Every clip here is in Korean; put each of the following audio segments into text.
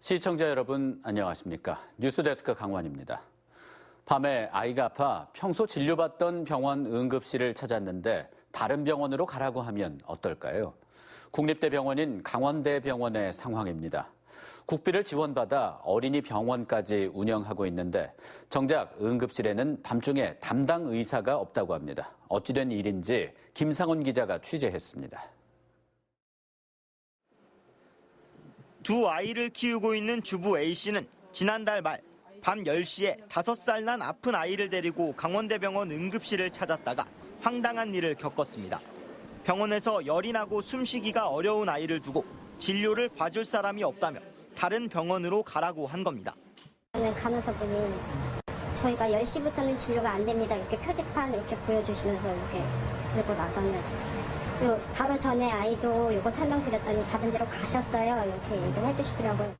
시청자 여러분 안녕하십니까? 뉴스데스크 강환입니다. 밤에 아이가 아파 평소 진료받던 병원 응급실을 찾았는데 다른 병원으로 가라고 하면 어떨까요? 국립대병원인 강원대병원의 상황입니다. 국비를 지원받아 어린이 병원까지 운영하고 있는데 정작 응급실에는 밤중에 담당 의사가 없다고 합니다. 어찌된 일인지 김상훈 기자가 취재했습니다. 두 아이를 키우고 있는 주부 A씨는 지난달 말 밤 10시에 5살 난 아픈 아이를 데리고 강원대병원 응급실을 찾았다가 황당한 일을 겪었습니다. 병원에서 열이 나고 숨쉬기가 어려운 아이를 두고 진료를 봐줄 사람이 없다며 다른 병원으로 가라고 한 겁니다. 저는 간호사 분이 저희가 10시부터는 진료가 안 됩니다. 이렇게 표지판 이렇게 보여주시면서 이렇게 그리고 나서는 요 바로 전에 아이도 이거 설명드렸더니 다른 데로 가셨어요. 이렇게 얘기를 해주시더라고요.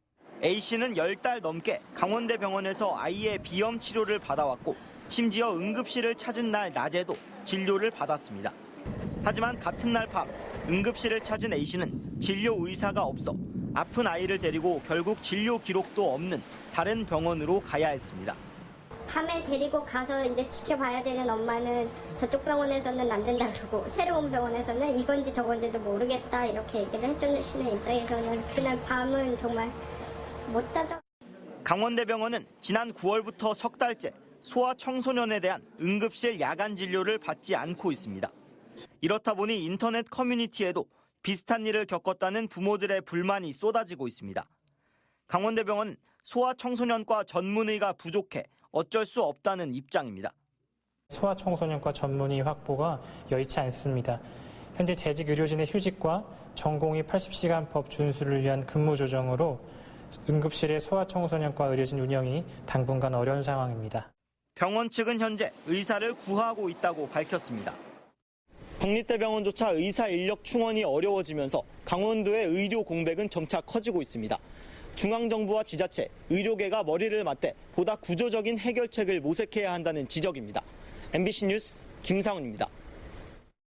A씨는 10달 넘게 강원대 병원에서 아이의 비염 치료를 받아왔고 심지어 응급실을 찾은 날 낮에도 진료를 받았습니다. 하지만 같은 날 밤 응급실을 찾은 A씨는 진료 의사가 없어 아픈 아이를 데리고 결국 진료 기록도 없는 다른 병원으로 가야 했습니다. 밤에 데리고 가서 이제 지켜봐야 되는 엄마는 저쪽 병원에서는 안 된다 그러고 새로운 병원에서는 이건지 저건지도 모르겠다 이렇게 얘기를 해주시는 입장에서는 그날 밤은 정말 못 자죠. 강원대병원은 지난 9월부터 석 달째 소아 청소년에 대한 응급실 야간 진료를 받지 않고 있습니다. 이렇다 보니 인터넷 커뮤니티에도 비슷한 일을 겪었다는 부모들의 불만이 쏟아지고 있습니다. 강원대병원은 소아 청소년과 전문의가 부족해 어쩔 수 없다는 입장입니다. 소아청소년과 전문의 확보가 여의치 않습니다. 현재 재직 의료진의 휴직과 전공의 80시간 법 준수를 위한 근무 조정으로 응급실의 소아청소년과 의료진 운영이 당분간 어려운 상황입니다. 병원 측은 현재 의사를 구하고 있다고 밝혔습니다. 국립대병원조차 의사 인력 충원이 어려워지면서 강원도의 의료 공백은 점차 커지고 있습니다. 중앙정부와 지자체, 의료계가 머리를 맞대 보다 구조적인 해결책을 모색해야 한다는 지적입니다. MBC 뉴스 김상훈입니다.